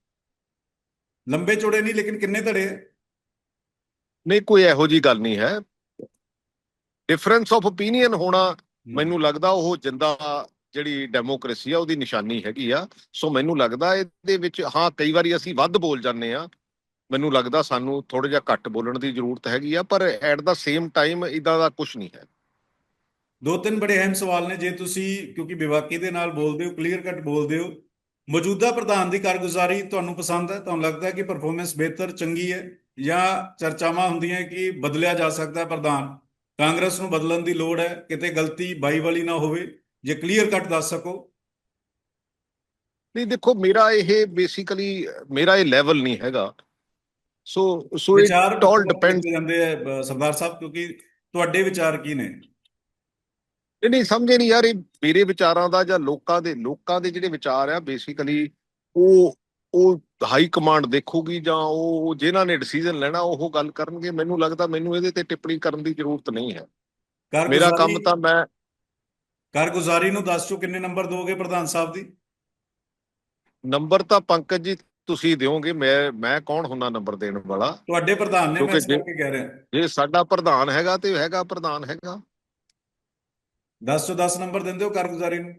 ਲੰਬੇ ਚੌੜੇ ਨਹੀਂ ਲੇਕਿਨ ਕਿੰਨੇ ਧੜੇ ਹੈ ਨਹੀਂ ਕੋਈ ਇਹੋ ਜੀ ਗੱਲ ਨਹੀਂ ਹੈ। ਡਿਫਰੈਂਸ ਆਫ ਓਪੀਨੀਅਨ ਹੋਣਾ ਮੈਨੂੰ ਲੱਗਦਾ ਉਹ ਜਿੰਦਾ ਜਿਹੜੀ ਡੈਮੋਕ੍ਰੇਸੀ ਆ ਉਹਦੀ ਨਿਸ਼ਾਨੀ ਹੈਗੀ ਆ। ਸੋ ਮੈਨੂੰ ਲੱਗਦਾ ਇਹਦੇ ਵਿੱਚ ਹਾਂ ਕਈ ਵਾਰੀ ਅਸੀਂ ਵੱਧ ਬੋਲ ਜਾਂਦੇ ਆ। ਮੈਨੂੰ ਲੱਗਦਾ ਸਾਨੂੰ ਥੋੜਾ ਜਿਹਾ ਘੱਟ ਬੋਲਣ ਦੀ ਜ਼ਰੂਰਤ ਹੈਗੀ ਆ ਪਰ ਐਟ ਦਾ ਸੇਮ ਟਾਈਮ ਇਦਾਂ ਦਾ ਕੁਝ ਨਹੀਂ ਹੈ। ਦੋ ਤਿੰਨ ਬੜੇ ਅਹਿਮ ਸਵਾਲ ਨੇ। ਜੇ ਤੁਸੀਂ ਕਿਉਂਕਿ ਵਿਵਾਕੀ ਦੇ ਨਾਲ ਬੋਲਦੇ ਹੋ ਕਲੀਅਰ ਕੱਟ ਬੋਲਦੇ ਹੋ ਮੌਜੂਦਾ ਪ੍ਰਧਾਨ ਦੀ ਕਾਰਗੁਜ਼ਾਰੀ ਤੁਹਾਨੂੰ ਪਸੰਦ ਹੈ? ਤੁਹਾਨੂੰ ਲੱਗਦਾ ਹੈ ਕਿ ਪਰਫਾਰਮੈਂਸ ਬਿਹਤਰ ਚੰਗੀ ਹੈ? ਜਾਂ ਚਰਚਾਵਾਂ ਹੁੰਦੀਆਂ ਕਿ ਬਦਲਿਆ ਜਾ ਸਕਦਾ ਹੈ ਪ੍ਰਧਾਨ? ਕਾਂਗਰਸ ਨੂੰ ਬਦਲਣ ਦੀ ਲੋੜ ਹੈ? ਕਿਤੇ ਗਲਤੀ ਬਾਈ ਵਾਲੀ ਨਾ ਹੋਵੇ? ਜੇ ਕਲੀਅਰ ਕੱਟ ਦੱਸ ਸਕੋ। ਨਹੀਂ ਦੇਖੋ ਮੇਰਾ ਇਹ ਬੇਸਿਕਲੀ ਮੇਰਾ ਇਹ ਲੈਵਲ ਨਹੀਂ ਹੈਗਾ। ਸੋ ਸੋ ਇਟ ਆਲ ਡਿਪੈਂਡ ਕੀਤੇ ਜਾਂਦੇ ਆ ਸਰਦਾਰ ਸਾਹਿਬ ਕਿਉਂਕਿ ਤੁਹਾਡੇ ਵਿਚਾਰ ਕੀ ਨੇ? ਨਹੀਂ ਨਹੀਂ ਸਮਝੇ ਨਹੀਂ ਯਾਰ ਇਹ ਮੇਰੇ ਵਿਚਾਰਾਂ ਦਾ ਜਾਂ ਲੋਕਾਂ ਦੇ ਲੋਕਾਂ ਦੇ ਜਿਹੜੇ ਵਿਚਾਰ ਆ ਬੇਸਿਕਲੀ ਉਹ ਉਹ ਹਾਈ ਕਮਾਂਡ ਦੇਖੂਗੀ ਜਾਂ ਉਹ ਜਿਨ੍ਹਾਂ ਨੇ ਡਿਸੀਜਨ ਲੈਣਾ ਉਹ ਗੱਲ ਕਰਨਗੇ। ਮੈਨੂੰ ਲੱਗਦਾ ਮੈਨੂੰ ਇਹਦੇ ਤੇ ਟਿੱਪਣੀ ਕਰਨ ਦੀ ਜ਼ਰੂਰਤ ਨਹੀਂ ਹੈ। ਮੇਰਾ ਕੰਮ ਤਾਂ ਮੈਂ ਕਾਰਗੁਜ਼ਾਰੀ ਨੂੰ ਦੱਸ ਚੋ ਕਿੰਨੇ ਨੰਬਰ ਦੋਗੇ ਪ੍ਰਧਾਨ ਸਾਹਿਬ ਦੀ? ਨੰਬਰ ਤਾਂ ਪੰਕਜ ਜੀ ਤੁਸੀਂ ਦਿਓਗੇ ਮੈਂ ਮੈਂ ਕੌਣ ਹੁੰਨਾ ਨੰਬਰ ਦੇਣ ਵਾਲਾ? ਤੁਹਾਡੇ ਪ੍ਰਧਾਨ ਨੇ ਮੈਂ ਕਹਿ ਰਿਹਾ। ਜੇ ਸਾਡਾ ਪ੍ਰਧਾਨ ਹੈਗਾ ਤੇ ਹੈਗਾ ਪ੍ਰਧਾਨ ਹੈਗਾ। 10 ਤੋਂ 10 ਨੰਬਰ ਦਿੰਦੇ ਹੋ ਕਾਰਗੁਜ਼ਾਰੀ ਨੂੰ?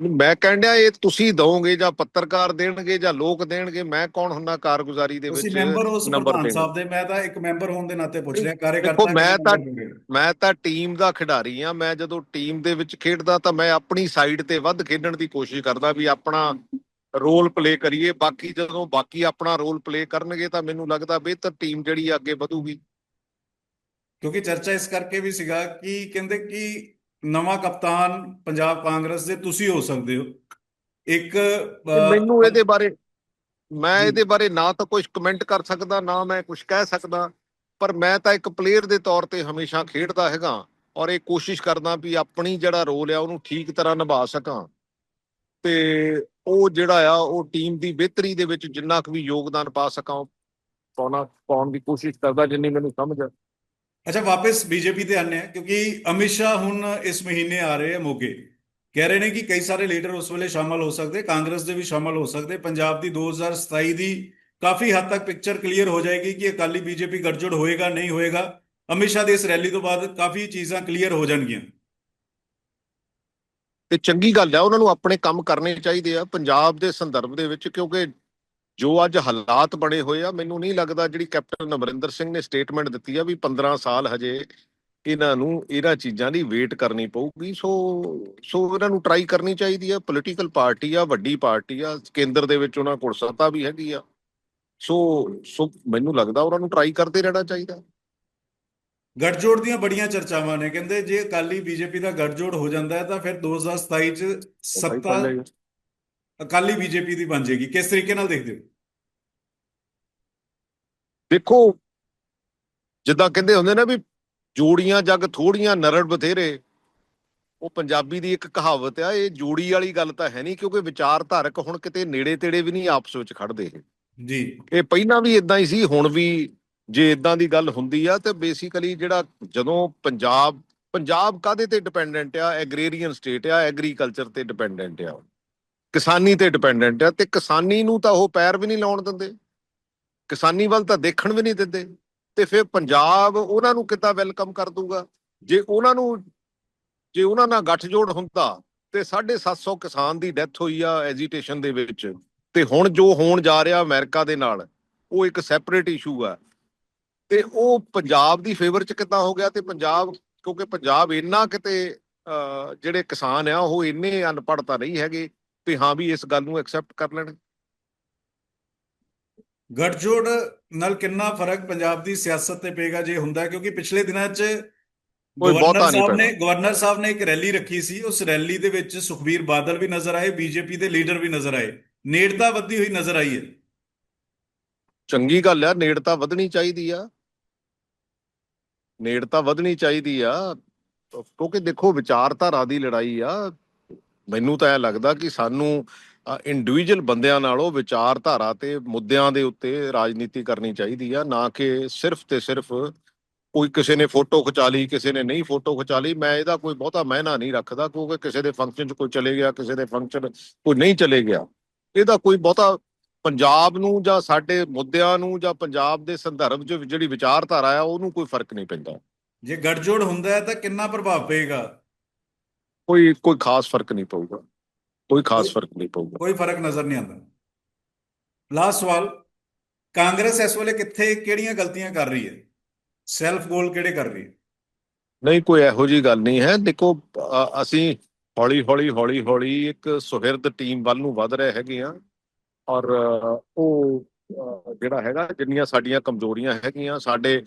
ਮੈਂ ਕਹਿੰਦਿਆ ਇਹ ਤੁਸੀਂ ਦਓਗੇ ਜਾਂ ਪੱਤਰਕਾਰ ਦੇਣਗੇ ਜਾਂ ਲੋਕ ਦੇਣਗੇ ਮੈਂ ਕੌਣ ਹੁੰਨਾ ਕਾਰਗੁਜ਼ਾਰੀ ਦੇ ਤੁਸੀਂ ਵਿੱਚ ਮੈਂਬਰ ਹੋ ਪ੍ਰਧਾਨ ਦੇਣ? ਸਾਹਿਬ ਦੇ ਮੈਂ ਤਾਂ ਇੱਕ ਮੈਂਬਰ ਹੋਣ ਦੇ ਨਾਤੇ ਪੁੱਛ ਰਿਹਾ ਕਾਰਜਕਰਤਾ ਮੈਂ ਤਾਂ-? ਮੈਂ ਤਾਂ ਟੀਮ ਦਾ ਖਿਡਾਰੀ ਆ ਮੈਂ ਜਦੋਂ ਟੀਮ ਦੇ ਵਿੱਚ ਖੇਡਦਾ ਤਾਂ ਮੈਂ ਆਪਣੀ ਸਾਈਡ ਤੇ ਵੱਧ ਖੇਡਣ ਦੀ ਕੋਸ਼ਿਸ਼ ਕਰਦਾ ਵੀ ਆਪਣਾ ਰੋਲ ਪਲੇ ਕਰੀਏ ਬਾਕੀ ਜਦੋਂ ਬਾਕੀ ਆਪਣਾ ਰੋਲ ਪਲੇ ਕਰਨਗੇ ਤਾਂ ਮੈਨੂੰ ਲੱਗਦਾ ਬਿਹਤਰ ਟੀਮ ਜਿਹੜੀ ਅੱਗੇ ਵਧੂਗੀ। ਕਿਉਂਕਿ ਚਰਚਾ ਇਸ ਕਰਕੇ ਵੀ ਸੀਗਾ ਕਿ ਕਹਿੰਦੇ ਕਿ ਨਵਾਂ ਕਪਤਾਨ ਪੰਜਾਬ ਕਾਂਗਰਸ ਦੇ ਤੁਸੀਂ ਹੋ ਸਕਦੇ ਹੋ। ਇੱਕ ਮੈਨੂੰ ਇਹਦੇ ਬਾਰੇ ਮੈਂ। ਇਹਦੇ ਬਾਰੇ ਨਾ ਤਾਂ ਕੁਝ ਕਮੈਂਟ ਕਰ ਸਕਦਾ ਨਾ ਮੈਂ ਕੁਝ ਕਹਿ ਸਕਦਾ ਪਰ ਮੈਂ ਤਾਂ ਇੱਕ ਪਲੇਅਰ ਦੇ ਤੌਰ ਤੇ ਹਮੇਸ਼ਾ ਖੇਡਦਾ ਹੈਗਾ ਔਰ ਇਹ ਕੋਸ਼ਿਸ਼ ਕਰਦਾ ਵੀ ਆਪਣੀ ਜਿਹੜਾ ਰੋਲ ਆ ਉਹਨੂੰ ਠੀਕ ਤਰ੍ਹਾਂ ਨਿਭਾ ਸਕਾਂ। ਤੇ ਉਹ ਜਿਹੜਾ ਆ ਉਹ ਟੀਮ ਦੀ ਬਿਹਤਰੀ ਦੇ ਵਿੱਚ ਜਿੰਨਾ ਕੁ ਵੀ ਯੋਗਦਾਨ ਪਾ ਸਕਾਂ ਪਾਉਣਾ ਪਾਉਣ ਦੀ ਕੋਸ਼ਿਸ਼ ਕਰਦਾ ਜਿੰਨੀ ਮੈਨੂੰ ਸਮਝ ਆ। ਅੱਛਾ, ਵਾਪਸ ਬੀਜੇਪੀ ਤੇ ਆਨੇ ਆ ਕਿਉਂਕਿ ਅਮਿਤ ਸ਼ਾਹ ਹੁਣ ਇਸ ਮਹੀਨੇ ਆ ਰਹੇ ਆ ਮੋਗੇ। ਕਹਿ ਰਹੇ ਨੇ ਕਿ ਕਈ ਸਾਰੇ ਲੀਡਰ ਉਸ ਵੇਲੇ ਸ਼ਾਮਲ ਹੋ ਸਕਦੇ, ਕਾਂਗਰਸ ਦੇ ਵੀ ਸ਼ਾਮਲ ਹੋ ਸਕਦੇ, ਪੰਜਾਬ ਦੀ 2027 ਦੀ ਕਾਫੀ ਹੱਦ ਤੱਕ ਪਿਕਚਰ ਕਲੀਅਰ ਹੋ ਜਾਏਗੀ ਕਿ ਅਕਾਲੀ ਬੀਜੇਪੀ ਗੱਠਜੋੜ ਹੋਏਗਾ, ਨਹੀਂ ਹੋਏਗਾ। ਅਮਿਤ ਸ਼ਾਹ ਦੀ ਇਸ ਰੈਲੀ ਤੋਂ ਬਾਅਦ ਕਾਫੀ ਚੀਜ਼ਾਂ ਕਲੀਅਰ ਹੋ ਜਾਣਗੀਆਂ। ਤੇ ਚੰਗੀ ਗੱਲ ਹੈ, ਉਹਨਾਂ ਨੂੰ ਆਪਣੇ ਕੰਮ ਕਰਨੇ ਚਾਹੀਦੇ ਆ ਪੰਜਾਬ ਦੇ ਸੰਦਰਭ ਦੇ ਵਿੱਚ, ਕਿਉਂਕਿ ਜੋ ਅੱਜ ਹਾਲਾਤ ਬਣੇ ਹੋਏ ਆ ਮੈਨੂੰ ਨਹੀਂ ਲੱਗਦਾ ਜਿਹੜੀ ਕੈਪਟਨ ਅਮਰਿੰਦਰ ਸਿੰਘ ਨੇ ਸਟੇਟਮੈਂਟ ਦਿੱਤੀ ਆ ਵੀ 15 ਸਾਲ ਹਜੇ ਇਹਨਾਂ ਨੂੰ ਇਹਨਾਂ ਚੀਜ਼ਾਂ ਦੀ ਵੇਟ ਕਰਨੀ ਪਊਗੀ। ਸੋ ਸੋ ਇਹਨਾਂ ਨੂੰ ਟਰਾਈ ਕਰਨੀ ਚਾਹੀਦੀ ਆ। ਪੋਲੀਟੀਕਲ ਪਾਰਟੀ ਆ ਵੱਡੀ ਪਾਰਟੀ ਆ ਕੇਂਦਰ ਦੇ ਵਿੱਚ ਉਹਨਾਂ ਕੋਲ ਸੱਤਾ ਵੀ ਹੈਗੀ ਆ। ਸੋ ਸੋ ਮੈਨੂੰ ਲੱਗਦਾ ਉਹਨਾਂ ਨੂੰ ਟਰਾਈ ਕਰਦੇ ਰਹਿਣਾ ਚਾਹੀਦਾ। ਗੱਠਜੋੜ ਦੀਆਂ ਬੜੀਆਂ ਚਰਚਾਵਾਂ ਨੇ। ਕਹਿੰਦੇ ਜੇ ਅਕਾਲੀ ਬੀਜੇਪੀ ਦਾ ਗੱਠਜੋੜ ਹੋ ਜਾਂਦਾ ਹੈ ਤਾਂ ਫਿਰ 2027 ਚ ਸੱਤਾ ਅਕਾਲੀ ਬੀਜੇਪੀ ਦੀ ਬਣ ਜਾਏਗੀ। ਕਿਸ ਤਰੀਕੇ ਨਾਲ ਦੇਖਦੇ ਹੋ? ਦੇਖੋ ਜਿੱਦਾਂ ਕਹਿੰਦੇ ਹੁੰਦੇ ਨੇ ਵੀ ਜੋੜੀਆਂ ਜੱਗ ਥੋੜੀਆਂ ਨਰੜ ਬਥੇਰੇ ਉਹ ਪੰਜਾਬੀ ਦੀ ਇੱਕ ਕਹਾਵਤ ਆ ਇਹ ਜੋੜੀ ਵਾਲੀ ਗੱਲ ਤਾਂ ਹੈ ਨਹੀਂ ਕਿਉਂਕਿ ਵਿਚਾਰਧਾਰਕ ਹੁਣ ਕਿਤੇ ਨੇੜੇ ਤੇੜੇ ਵੀ ਨਹੀਂ ਆਪਸ ਵਿੱਚ ਖੜਦੇ ਇਹ। ਜੀ। ਇਹ ਪਹਿਲਾਂ ਵੀ ਇਦਾਂ ਹੀ ਸੀ ਹੁਣ ਵੀ ਜੇ ਇਦਾਂ ਦੀ ਗੱਲ ਹੁੰਦੀ ਆ ਤੇ ਬੇਸਿਕਲੀ ਜਿਹੜਾ ਜਦੋਂ ਪੰਜਾਬ ਪੰਜਾਬ ਕਾਦੇ ਤੇ ਡਿਪੈਂਡੈਂਟ ਆ? ਐਗਰੀਰੀਅਨ ਸਟੇਟ ਆ ਐਗਰੀਕਲਚਰ ਤੇ ਡਿਪੈਂਡੈਂਟ ਆ। ਕਿਸਾਨੀ ਤੇ ਡਿਪੈਂਡੈਂਟ ਆ, ਤੇ ਕਿਸਾਨੀ ਨੂੰ ਤਾਂ ਉਹ ਪੈਰ ਵੀ ਨਹੀਂ ਲਾਉਣ ਦਿੰਦੇ। ਕਿਸਾਨੀ ਵੱਲ ਤਾਂ ਦੇਖਣ ਵੀ ਨਹੀਂ ਦਿੰਦੇ। ਤੇ ਫਿਰ ਪੰਜਾਬ ਉਹਨਾਂ ਨੂੰ ਕਿੱਦਾਂ ਵੈਲਕਮ ਕਰ ਦੂਗਾ? ਜੇ ਉਹਨਾਂ ਨੂੰ, ਜੇ ਉਹਨਾਂ ਨਾਲ ਗੱਠਜੋੜ ਹੁੰਦਾ, ਤੇ 750 ਕਿਸਾਨ ਦੀ ਡੈਥ ਹੋਈ ਆ ਐਜੀਟੇਸ਼ਨ ਦੇ ਵਿੱਚ। ਤੇ ਹੁਣ ਜੋ ਹੋਣ ਜਾ ਰਿਹਾ ਅਮਰੀਕਾ ਦੇ ਨਾਲ, ਉਹ ਇੱਕ ਸੈਪਰੇਟ ਇਸ਼ੂ ਆ। ਤੇ ਉਹ ਪੰਜਾਬ ਦੀ ਫੇਵਰ ਚ ਕਿੱਦਾਂ ਹੋ ਗਿਆ? ਤੇ ਪੰਜਾਬ, ਕਿਉਂਕਿ ਪੰਜਾਬ ਇੰਨਾ ਕਿਤੇ ਜਿਹੜੇ ਕਿਸਾਨ ਆ, ਉਹ ਇੰਨੇ ਅਨਪੜ੍ਹ ਤਾਂ ਨਹੀਂ ਹੈਗੇ। ਵੀ ਹਾਂ ਵੀ ਇਸ ਗੱਲ ਨੂੰ ਐਕਸੈਪਟ ਕਰ ਲੈਣ। ਗੱਠਜੋੜ ਨਾਲ ਕਿੰਨਾ ਫ਼ਰਕ ਪੰਜਾਬ ਦੀ ਸਿਆਸਤ ਤੇ ਪਏਗਾ ਜੇ ਹੁੰਦਾ ਕਿਉਂਕਿ ਪਿਛਲੇ ਦਿਨਾਂ 'ਚ ਕੋਈ ਬਹੁਤਾ ਨਹੀਂ ਪੈਣਾ। ਗਵਰਨਰ ਸਾਹਿਬ ਨੇ ਇੱਕ ਰੈਲੀ ਰੱਖੀ ਸੀ। ਉਸ ਰੈਲੀ ਦੇ ਵਿੱਚ ਸੁਖਬੀਰ ਬਾਦਲ ਵੀ ਨਜ਼ਰ ਆਏ ਬੀਜੇਪੀ ਦੇ ਲੀਡਰ ਵੀ ਨਜ਼ਰ ਆਏ। ਨੇੜਤਾ ਵੱਧਦੀ ਹੋਈ ਨਜ਼ਰ ਆਈ ਹੈ। ਚੰਗੀ ਗੱਲ ਆ ਨੇੜਤਾ ਵਧਣੀ ਚਾਹੀਦੀ ਆ। ਨੇੜਤਾ ਵਧਣੀ ਚਾਹੀਦੀ ਆ ਕਿਉਂਕਿ ਦੇਖੋ ਵਿਚਾਰਧਾਰਾ ਦੀ ਲੜਾਈ ਆ। ਮੈਨੂੰ ਤਾਂ ਇਹ ਲੱਗਦਾ ਕਿ ਸਾਨੂੰ ਇੰਡੀਵਿਜੂਅਲ ਬੰਦਿਆਂ ਨਾਲੋਂ ਵਿਚਾਰਧਾਰਾ ਤੇ ਮੁੱਦਿਆਂ ਦੇ ਉੱਤੇ ਰਾਜਨੀਤੀ ਕਰਨੀ ਚਾਹੀਦੀ ਆ, ਨਾ ਕਿ ਸਿਰਫ ਤੇ ਸਿਰਫ ਕੋਈ ਕਿਸੇ ਨੇ ਫੋਟੋ ਖਿਚਾ ਲਈ, ਕਿਸੇ ਨੇ ਨਹੀਂ ਫੋਟੋ ਖਿਚਾ ਲਈ। ਮੈਂ ਇਹਦਾ ਕੋਈ ਬਹੁਤਾ ਮਹਿਨਾ ਨਹੀਂ ਰੱਖਦਾ ਕਿਉਂਕਿ ਕਿਸੇ ਦੇ ਫੰਕਸ਼ਨ 'ਚ ਕੋਈ ਚਲੇ ਗਿਆ, ਕਿਸੇ ਦੇ ਫੰਕਸ਼ਨ ਕੋਈ ਨਹੀਂ ਚਲੇ ਗਿਆ। ਇਹਦਾ ਕੋਈ ਬਹੁਤਾ ਪੰਜਾਬ ਨੂੰ ਜਾਂ ਸਾਡੇ ਮੁੱਦਿਆਂ ਨੂੰ ਜਾਂ ਪੰਜਾਬ ਦੇ ਸੰਦਰਭ 'ਚ ਜਿਹੜੀ ਵਿਚਾਰਧਾਰਾ ਆ, ਉਹਨੂੰ ਕੋਈ ਫ਼ਰਕ ਨਹੀਂ ਪੈਂਦਾ। ਜੇ ਗੱਠਜੋੜ ਹੁੰਦਾ ਤਾਂ ਕਿੰਨਾ ਪ੍ਰਭਾਵ ਪਏਗਾ? ਕੋਈ ਕੋਈ ਖਾਸ ਫ਼ਰਕ ਨਹੀਂ ਪਊਗਾ। ਕੋਈ ਖਾਸ ਫ਼ਰਕ ਨਹੀਂ ਪਊਗਾ। ਕੋਈ ਫ਼ਰਕ ਨਜ਼ਰ ਨਹੀਂ ਆਉਂਦਾ। ਲਾਸਟ ਸਵਾਲ ਕਾਂਗਰਸ ਇਸ ਵੇਲੇ ਕਿੱਥੇ ਕਿਹੜੀਆਂ ਗਲਤੀਆਂ ਕਰ ਰਹੀ ਹੈ? ਸੈਲਫ ਗੋਲ ਕਿਹੜੇ ਕਰ ਰਹੀ ਹੈ? ਨਹੀਂ ਕੋਈ ਇਹੋ ਜੀ ਗੱਲ ਨਹੀਂ ਹੈ। ਦੇਖੋ ਅਸੀਂ ਹੌਲੀ ਹੌਲੀ ਹੌਲੀ ਹੌਲੀ ਇੱਕ ਸੁਹਿਰਦ ਟੀਮ ਵੱਲ ਨੂੰ ਵਧ ਰਹੇ ਹੈਗੇ ਆ ਔਰ ਉਹ ਜਿਹੜਾ ਹੈਗਾ ਜਿੰਨੀਆਂ ਸਾਡੀਆਂ ਕਮਜ਼ੋਰੀਆਂ ਹੈਗੀਆਂ ਸਾਡੇ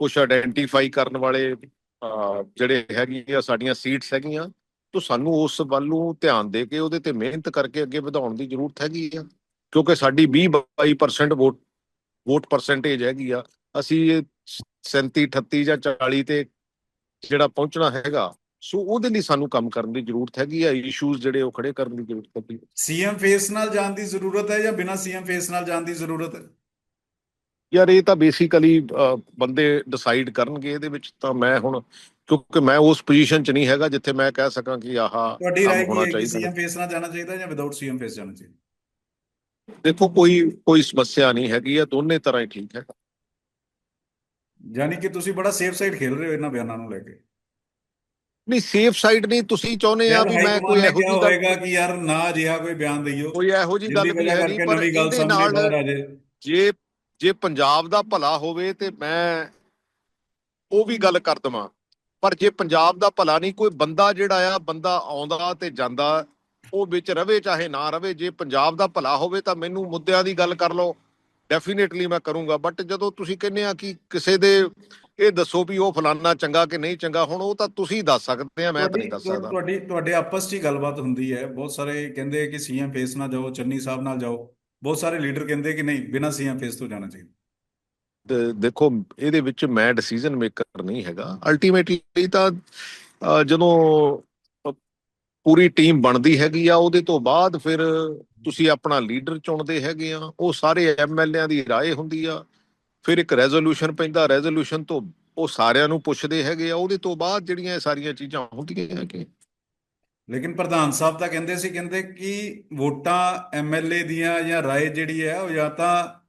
ਕੁਝ ਆਇਡੈਂਟੀਫਾਈ ਕਰਨ ਵਾਲੇ ਜਿਹੜੇ ਹੈਗੀਆਂ ਸਾਡੀਆਂ ਸੀਟਸ ਹੈਗੀਆਂ ਤਾਂ ਸਾਨੂੰ ਉਸ ਵੱਲ ਨੂੰ ਧਿਆਨ ਦੇ ਕੇ ਉਹਦੇ ਤੇ ਮਿਹਨਤ ਕਰਕੇ ਅੱਗੇ ਵਧਾਉਣ ਦੀ ਜ਼ਰੂਰਤ ਹੈਗੀ ਆ? ਕਿਉਂਕਿ ਸਾਡੀ 20 22% ਵੋਟ ਵੋਟ ਪਰਸੈਂਟੇਜ ਹੈਗੀ ਆ। ਅਸੀਂ ਇਹ 37 38 ਜਾਂ 40 ਤੇ ਜਿਹੜਾ ਪਹੁੰਚਣਾ ਹੈਗਾ, ਸੋ ਉਹਦੇ ਲਈ ਸਾਨੂੰ ਕੰਮ ਕਰਨ ਦੀ ਜ਼ਰੂਰਤ ਹੈਗੀ ਆ। ਇਸ਼ੂਜ਼ ਜਿਹੜੇ ਉਹ ਖੜੇ ਕਰਨ ਦੀ ਜ਼ਰੂਰਤ ਹੈਗੀ ਸੀਐਮ ਫੇਸ ਨਾਲ ਜਾਣ ਦੀ ਜ਼ਰੂਰਤ ਹੈ ਜਾਂ ਬਿਨਾਂ ਸੀਐਮ ਫੇਸ ਨਾਲ ਜਾਣ ਦੀ ਜ਼ਰੂਰਤ ਹੈ? ਯਾਰ ਇਹ ਤਾਂ ਬੇਸਿਕਲੀ ਬੰਦੇ ਡਿਸਾਈਡ ਕਰਨਗੇ ਇਹਦੇ ਵਿੱਚ ਤਾਂ ਮੈਂ ਹੁਣ ਕਿਉਂਕਿ ਮੈਂ ਉਸ ਪੋਜੀਸ਼ਨ 'ਚ ਨਹੀਂ ਹੈਗਾ ਜਿੱਥੇ ਮੈਂ ਕਹਿ ਸਕਾਂ ਕਿ ਆਹ ਤੁਹਾਡੀ ਰਾਏ ਕੀ ਹੈ ਕਿ ਸੀਐਮ ਫੇਸ ਨਾਲ ਜਾਣਾ ਚਾਹੀਦਾ ਜਾਂ ਵਿਦਆਊਟ ਸੀਐਮ ਫੇਸ ਜਾਣਾ ਚਾਹੀਦਾ? ਦੇਖੋ ਕੋਈ ਕੋਈ ਸਮੱਸਿਆ ਨਹੀਂ ਹੈਗੀ ਆ ਦੋਨੇ ਤਰ੍ਹਾਂ ਹੀ ਠੀਕ ਹੈ। ਯਾਨੀ ਕਿ ਤੁਸੀਂ ਬੜਾ ਸੇਫ ਸਾਈਡ ਖੇਲ ਰਹੇ ਹੋ ਇਹਨਾਂ ਬਿਆਨਾਂ ਨੂੰ ਲੈ ਕੇ। ਨਹੀਂ ਸੇਫ ਸਾਈਡ ਨਹੀਂ ਤੁਸੀਂ ਚਾਹੁੰਦੇ ਆ ਵੀ ਮੈਂ ਕੋਈ ਇਹੋ ਜਿਹੀ ਹੋਏਗਾ ਗੱਲ ਕਿ ਯਾਰ ਨਾ ਅਜਿਹਾ ਕੋਈ ਬਿਆਨ ਦਈਓ। ਕੋਈ ਇਹੋ ਜਿਹੀ ਗੱਲ ਨਹੀਂ ਹੈਗੀ ਕਰਕੇ ਪਰ ਇਹਦੇ ਨਾਲ ਜੇ ਜੇ ਪੰਜਾਬ ਦਾ ਭਲਾ ਹੋਵੇ ਤੇ ਮੈਂ ਉਹ ਵੀ ਗੱਲ ਕਰ ਦਵਾਂ। ਪਰ ਜੇ ਪੰਜਾਬ ਦਾ ਭਲਾ ਨਹੀਂ, ਕੋਈ ਬੰਦਾ ਜਿਹੜਾ ਆ, ਬੰਦਾ ਆਉਂਦਾ ਤੇ ਜਾਂਦਾ, ਉਹ ਵਿੱਚ ਰਵੇ ਚਾਹੇ ਨਾ ਰਵੇ, ਜੇ ਪੰਜਾਬ ਦਾ ਭਲਾ ਹੋਵੇ ਤਾਂ ਮੈਨੂੰ ਮੁੱਦਿਆਂ ਦੀ ਗੱਲ ਕਰ ਲਓ। ਡੈਫੀਨੇਟਲੀ ਮੈਂ ਕਰੂੰਗਾ ਬਟ ਜਦੋਂ ਤੁਸੀਂ ਕਹਿੰਦੇ ਆ ਕਿ ਕਿਸੇ ਦੇ ਇਹ ਦੱਸੋ ਵੀ ਉਹ ਫਲਾਨਾ ਚੰਗਾ ਕਿ ਨਹੀਂ ਚੰਗਾ, ਹੁਣ ਉਹ ਤਾਂ ਤੁਸੀਂ ਦੱਸ ਸਕਦੇ ਆ, ਮੈਂ ਤਾਂ ਨਹੀਂ ਦੱਸ ਸਕਦਾ। ਤੁਹਾਡੀ, ਤੁਹਾਡੇ ਆਪਸ 'ਚ ਹੀ ਗੱਲਬਾਤ ਹੁੰਦੀ ਹੈ। ਬਹੁਤ ਸਾਰੇ ਕਹਿੰਦੇ ਕਿ ਸੀਐਮ ਫੇਸ ਨਾਲ ਜਾਓ, ਚੰਨੀ ਸਾਹਿਬ ਨਾਲ ਜਾਓ। ਬਹੁਤ ਸਾਰੇ ਲੀਡਰ ਕਹਿੰਦੇ ਕਿ ਨਹੀਂ ਬਿਨਾਂ ਸੀਐਮ ਫੇਸ ਤੋਂ ਜਾਣਾ ਚਾਹੀਦਾ ਤੇ ਦੇਖੋ ਇਹਦੇ ਵਿੱਚ ਮੈਂ ਡਿਸੀਜਨ ਮੇਕਰ ਨਹੀਂ ਹੈਗਾ ਅਲਟੀਮੇਟਲੀ ਤਾਂ ਅਹ, ਜਦੋਂ ਅਹ, ਪੂਰੀ ਟੀਮ ਬਣਦੀ ਹੈਗੀ ਆ ਉਹਦੇ ਤੋਂ ਬਾਅਦ ਫਿਰ ਤੁਸੀਂ ਆਪਣਾ ਲੀਡਰ ਚੁਣਦੇ ਹੈਗੇ ਆ ਉਹ ਸਾਰੇ ਐਮਐਲਏਆਂ ਦੀ رائے ਹੁੰਦੀ ਆ ਫਿਰ ਇੱਕ ਰੈਜ਼ੋਲੂਸ਼ਨ ਪੈਂਦਾ ਰੈਜ਼ੋਲੂਸ਼ਨ ਤੋਂ ਉਹ ਸਾਰਿਆਂ ਨੂੰ ਪੁੱਛਦੇ ਹੈਗੇ ਆ ਉਹਦੇ ਤੋਂ ਬਾਅਦ ਜਿਹੜੀਆਂ ਇਹ ਸਾਰੀਆਂ ਚੀਜ਼ਾਂ ਹੁੰਦੀਆਂ ਹੈਗੀਆਂ ਲੇਕਿਨ ਪ੍ਰਧਾਨ ਸਾਹਿਬ ਤਾਂ ਕਹਿੰਦੇ ਸੀ, ਕਹਿੰਦੇ ਕਿ ਵੋਟਾਂ ਐਮਐਲਏ ਦੀਆਂ ਜਾਂ ਰਾਏ ਜਿਹੜੀ ਹੈ, ਉਹ ਜਾਂ ਤਾਂ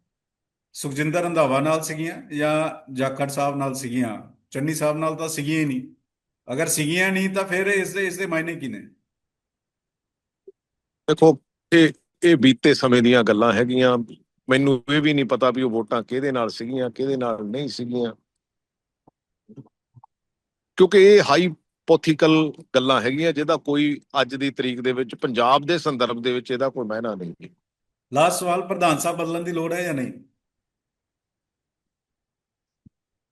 ਸੁਖਜਿੰਦਰ ਰੰਧਾਵਾ ਨਾਲ ਸੀਗੀਆਂ ਜਾਂ ਜਾਖੜ ਸਾਹਿਬ ਨਾਲ ਸੀਗੀਆਂ, ਚੰਨੀ ਸਾਹਿਬ ਨਾਲ ਤਾਂ ਸੀਗੀਆਂ ਹੀ ਨਹੀਂ। ਅਗਰ ਸੀਗੀਆਂ ਨਹੀਂ ਤਾਂ ਫਿਰ ਇਸ ਦੇ ਇਸ ਦੇ ਮਾਇਨੇ ਕੀ ਨੇ? ਦੇਖੋ, ਇਹ ਇਹ ਬੀਤੇ ਸਮੇਂ ਦੀਆਂ ਗੱਲਾਂ ਹੈਗੀਆਂ। ਮੈਨੂੰ ਇਹ ਵੀ ਨਹੀਂ ਪਤਾ ਵੀ ਉਹ ਵੋਟਾਂ ਕਿਹਦੇ ਨਾਲ ਸੀਗੀਆਂ, ਕਿਹਦੇ ਨਾਲ ਨਹੀਂ ਸੀਗੀਆਂ। ਕਿਉਂਕਿ ਇਹ ਹਾਈ ਹਾਈਪੋਥੀਕਲ ਗੱਲਾਂ ਹੈਗੀਆਂ ਜਿਹਦਾ ਕੋਈ ਅੱਜ ਦੀ ਤਰੀਕ ਦੇ ਵਿੱਚ ਪੰਜਾਬ ਦੇ ਸੰਦਰਭ ਦੇ ਵਿੱਚ ਇਹਦਾ ਕੋਈ ਮਾਇਨਾ ਨਹੀਂ ਹੈ ਲਾਸਟ ਸਵਾਲ ਪ੍ਰਧਾਨ ਸਾਹਿਬ ਬਦਲਣ ਦੀ ਲੋੜ ਹੈ ਜਾਂ ਨਹੀਂ?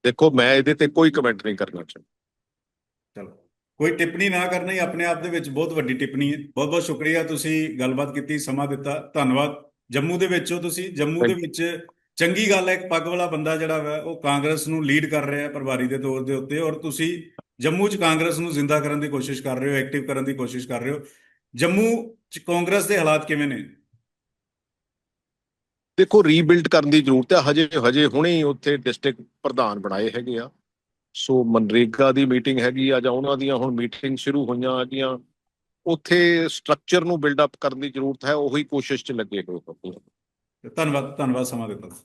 ਦੇਖੋ ਮੈਂ ਇਹਦੇ ਤੇ ਕੋਈ ਕਮੈਂਟ ਨਹੀਂ ਕਰਨਾ ਚਾਹੁੰਦਾ। ਚਲੋ ਕੋਈ ਟਿੱਪਣੀ ਨਾ ਕਰਨਾ ਹੀ ਆਪਣੇ ਆਪ ਦੇ ਵਿੱਚ ਬਹੁਤ ਵੱਡੀ ਟਿੱਪਣੀ ਹੈ। ਬਹੁਤ ਬਹੁਤ ਸ਼ੁਕਰੀਆ ਤੁਸੀਂ ਗੱਲਬਾਤ ਕੀਤੀ ਸਮਾਂ ਦਿੱਤਾ ਧੰਨਵਾਦ। ਜੰਮੂ ਦੇ ਵਿੱਚੋਂ ਤੁਸੀਂ ਜੰਮੂ ਦੇ ਵਿੱਚ ਚੰਗੀ ਗੱਲ ਹੈ ਇੱਕ ਪੱਗ ਵਾਲਾ ਬੰਦਾ ਜਿਹੜਾ ਵਾ ਉਹ ਕਾਂਗਰਸ ਨੂੰ ਲੀਡ ਕਰ ਰਿਹਾ ਹੈ ਪ੍ਰਭਾਰੀ ਦੇ ਤੌਰ ਦੇ ਉੱਤੇ ਔਰ ਤੁਸੀਂ ਜੰਮੂ 'ਚ ਕਾਂਗਰਸ ਨੂੰ ਜ਼ਿੰਦਾ ਕਰਨ ਦੀ ਕੋਸ਼ਿਸ਼ ਕਰ ਰਹੇ ਹੋ ਐਕਟਿਵ ਕਰਨ ਦੀ ਕੋਸ਼ਿਸ਼ ਕਰ ਰਹੇ ਹੋ। ਜੰਮੂ 'ਚ ਕਾਂਗਰਸ ਦੇ ਹਾਲਾਤ ਕਿਵੇਂ ਨੇ? ਦੇਖੋ ਰੀਬਿਲਡ ਕਰਨ ਦੀ ਜ਼ਰੂਰਤ ਹੈ ਹਜੇ ਹਜੇ ਹੁਣੇ ਹੀ ਉੱਥੇ ਡਿਸਟ੍ਰਿਕਟ ਪ੍ਰਧਾਨ ਬਣਾਏ ਹੈਗੇ ਆ। ਸੋ ਮਨਰੇਗਾ ਦੀ ਮੀਟਿੰਗ ਹੈਗੀ ਆ ਜਾਂ ਉਹਨਾਂ ਦੀਆਂ ਹੁਣ ਮੀਟਿੰਗ ਸ਼ੁਰੂ ਹੋਈਆਂ ਹੈਗੀਆਂ। ਉੱਥੇ ਸਟਰਕਚਰ ਨੂੰ ਬਿਲਡ ਅਪ ਕਰਨ ਦੀ ਜ਼ਰੂਰਤ ਹੈ ਉਹੀ ਕੋਸ਼ਿਸ਼ 'ਚ ਲੱਗੇ ਹੋਏ ਆ। ਧੰਨਵਾਦ ਧੰਨਵਾਦ ਸਮਾਂ ਦਿੱਤਾ।